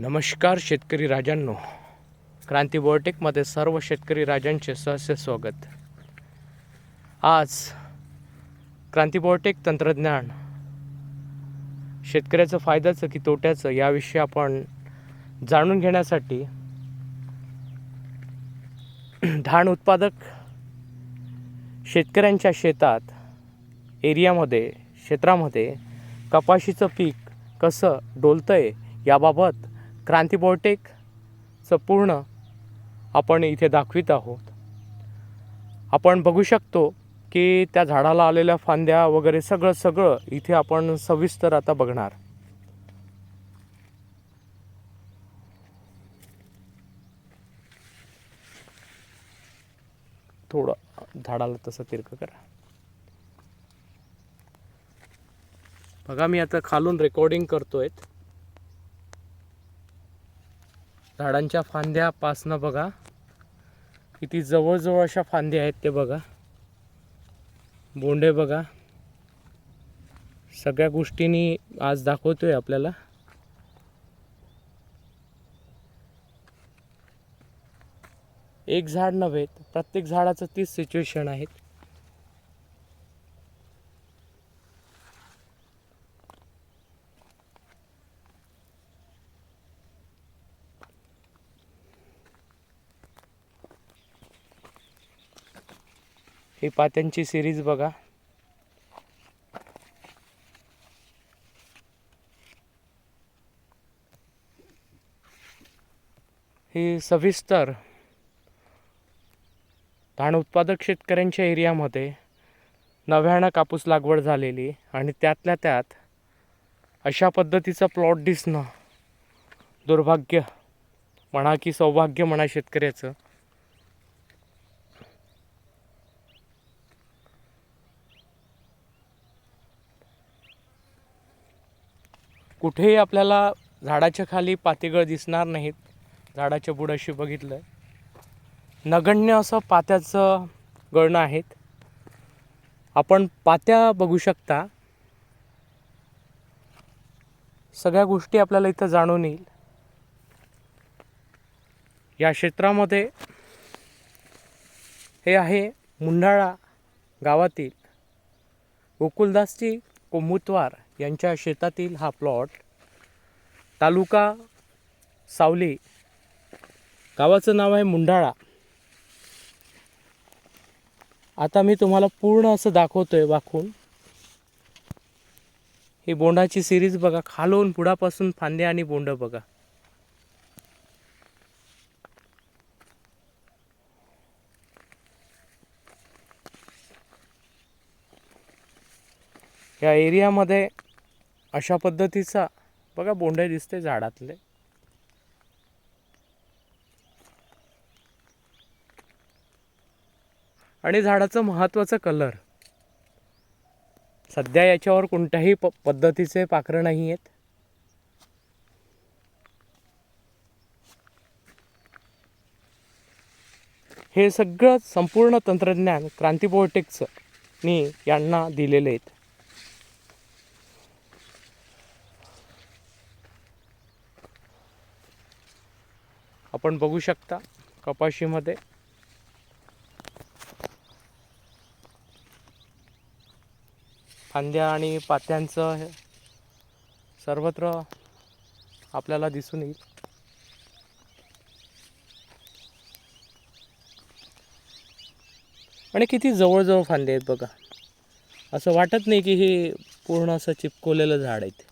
नमस्कार शेतकरी राजांनो. क्रांती बोर्टेकमध्ये सर्व शेतकरी राजांचे सहस्य स्वागत. आज क्रांती बोर्टेक तंत्रज्ञान शेतकऱ्याचं फायद्याचं की तोट्याचं याविषयी आपण जाणून घेण्यासाठी धान उत्पादक शेतकऱ्यांच्या शेतात एरियामध्ये क्षेत्रामध्ये कपाशीचं पीक कसं डोलतं आहे याबाबत क्रांती बोर्टेकचं पूर्ण आपण इथे दाखवित आहोत. आपण बघू शकतो की त्या झाडाला आलेल्या फांद्या वगैरे सगळं सगळं इथे आपण सविस्तर आता बघणार. थोडं झाडाला तसं तिरकं करा. बघा मी आता खालून रेकॉर्डिंग करतोय. झाडांच्या फांद्या पासनं बघा. किती जवळजवळ अशा फांद्या आहेत ते बघा. बोंडे बघा. सगळ्या गोष्टींनी आज दाखवतोय आपल्याला. एक झाड नव्हे तर प्रत्येक झाडाचं तीच सिच्युएशन आहेत. ही पात्यांची सिरीज बघा. ही सविस्तर धान उत्पादक शेतकऱ्यांच्या एरियामध्ये नव्यानं कापूस लागवड झालेली आणि त्यातल्या त्यात अशा पद्धतीचा प्लॉट दिसणं दुर्भाग्य म्हणा की सौभाग्य म्हणा शेतकऱ्याचं. कुठेही आपल्याला झाडाच्या खाली पातेगळ दिसणार नाहीत. झाडाच्या बुडाशी बघितलं. नगण्य असं पात्याचं गळणं आहेत. आपण पात्या बघू शकता. सगळ्या गोष्टी आपल्याला इथं जाणून येईल. या क्षेत्रामध्ये हे आहे मुंढाळा गावातील गोकुलदासची कोमुतवार. यांच्या शेतातील हा प्लॉट तालुका सावली गावाचं नाव आहे मुंढाळा. आता मी तुम्हाला पूर्ण असं दाखवतोय वाकून. ही बोंडाची सिरीज बघा खालून पुढापासून फांदे आणि बोंड बघा. या एरियामध्ये अशा पद्धतीचा बघा बोंडे दिसते झाडातले. आणि झाडाचं महत्त्वाचं कलर सध्या याच्यावर कोणत्याही प पद्धतीचे पाखरं नाही आहेत हे सगळं संपूर्ण तंत्रज्ञान क्रांती बोटेक्सनी यांना दिलेले आहेत. आपण बघू शकता कपाशीमध्ये. फांद्या आणि पात्यांचं हे सर्वत्र आपल्याला दिसून येईल. आणि किती जवळजवळ फांदे आहेत बघा. असं वाटत नाही की हे पूर्ण असं चिपकवलेलं झाड आहे ते.